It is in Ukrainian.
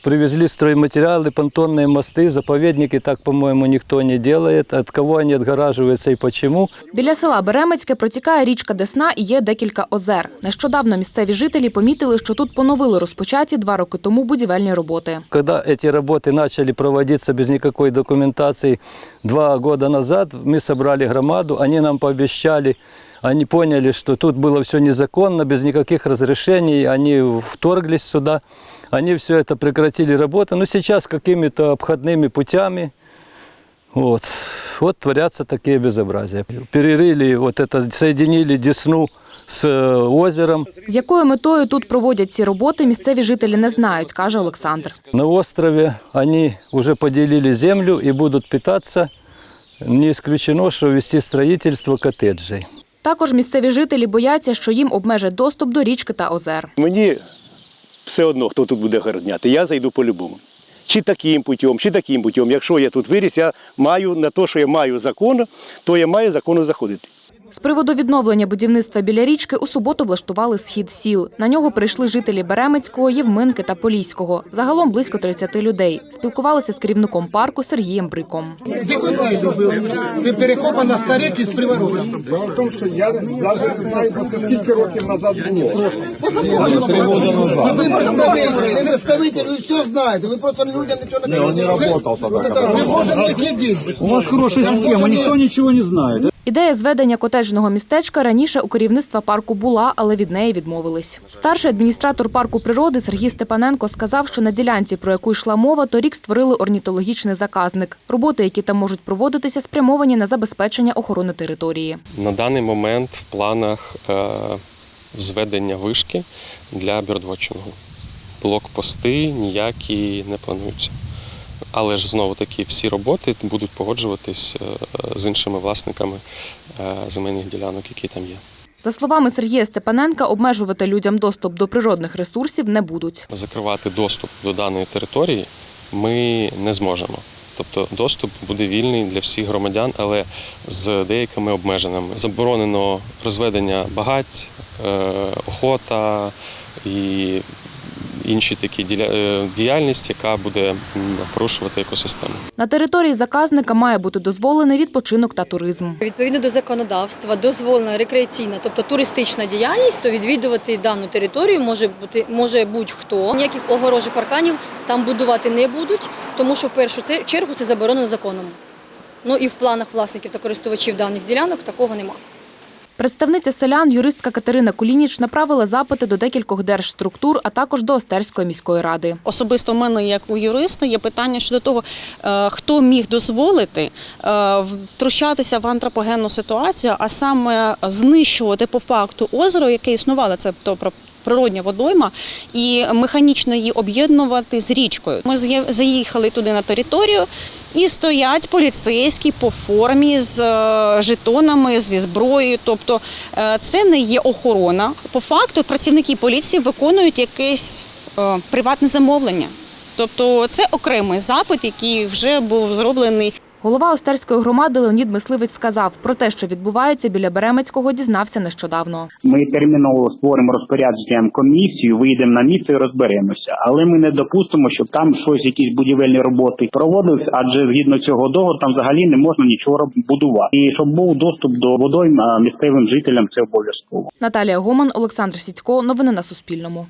Привезли стройматериалы, понтонные мосты, заповедники так, по-моему, никто не делает. От кого они отгораживаются и почему? Біля села Беремецьке протікає річка Десна і є декілька озер. Нещодавно місцеві жителі помітили, що тут поновили розпочаті два роки тому будівельні роботи. Когда эти работы начали проводиться без никакой документации два года назад, мы собрали громаду, они нам пообещали, они поняли, что тут было все незаконно, без никаких разрешений, они вторглись сюда, они все это прекратили работу, но сейчас какими-то обходными путями вот, вот творятся такие безобразия. Перерыли, вот это, соединили Десну с э, озером, З якою метою тут проводять ці роботи, місцеві жителі не знають, каже Олександр. На острове они уже поделили землю и будут питаться. Не исключено, что вести строительство коттеджей. Також місцеві жителі бояться, що їм обмежать доступ до річки та озер. Мені все одно, хто тут буде городняти, я зайду по-любому. Чи таким путем, чи таким путем. Якщо я тут виріс, я маю на те, що я маю закон, то я маю закону заходити. З приводу відновлення будівництва біля річки у суботу влаштували схід сіл. На нього прийшли жителі Беремецького, Євминки та Поліського. Загалом близько 30 людей. Спілкувалися з керівником парку Сергієм Бриком. З якою цілею було? Ви перехопа на старик із в тому, що я навіть не знаю, бо це скільки років назад було. Три роки назад. Ви представитель, ви представитель, ви все знаєте, ви просто людям нічого не кажете. работал Це- це- Це глядіть. У вас хорошая система, никто ничего не знает. Ідея зведення котеджного містечка раніше у керівництва парку була, але від неї відмовились. Старший адміністратор парку природи Сергій Степаненко сказав, що на ділянці, про яку йшла мова, торік створили орнітологічний заказник. Роботи, які там можуть проводитися, спрямовані на забезпечення охорони території. На даний момент в планах е, зведення вишки для бьордвотчингу. Блокпости ніякі не плануються. Але ж знову таки всі роботи будуть погоджуватись е, з іншими власниками е, земельних ділянок, які там є. За словами Сергія Степаненка, обмежувати людям доступ до природних ресурсів не будуть. Закривати доступ до даної території ми не зможемо. Тобто доступ буде вільний для всіх громадян, але з деякими обмеженнями. Заборонено розведення багать, е, охота і інші такі е, діяльність, яка буде порушувати екосистему. На території заказника має бути дозволений відпочинок та туризм. Відповідно до законодавства, дозволена рекреаційна, тобто туристична діяльність, то відвідувати дану територію може бути може будь-хто. Ніяких огорожі парканів там будувати не будуть, тому що в першу чергу це заборонено законом. Ну і в планах власників та користувачів даних ділянок такого немає. Представниця селян, юристка Катерина Кулініч, направила запити до декількох держструктур, а також до Остерської міської ради. Особисто в мене, як у юриста, є питання щодо того, е, хто міг дозволити е, втручатися в антропогенну ситуацію, а саме знищувати по факту озеро, яке існувало, це то про. Природня водойма і механічно її об'єднувати з річкою. Ми заїхали туди на територію, і стоять поліцейські по формі з е, жетонами, зі зброєю. Тобто е, це не є охорона. По факту працівники поліції виконують якесь е, приватне замовлення. Тобто це окремий запит, який вже був зроблений Голова Остерської громади Леонід Мисливець сказав, про те, що відбувається біля Беремецького, дізнався нещодавно. Ми терміново створимо розпорядженням комісію, вийдемо на місце і розберемося. Але ми не допустимо, щоб там щось, якісь будівельні роботи проводились, адже згідно цього договору там взагалі не можна нічого будувати. І щоб був доступ до водойм місцевим жителям, це обов'язково. Наталія Гоман, Олександр Сідько. Новини на Суспільному.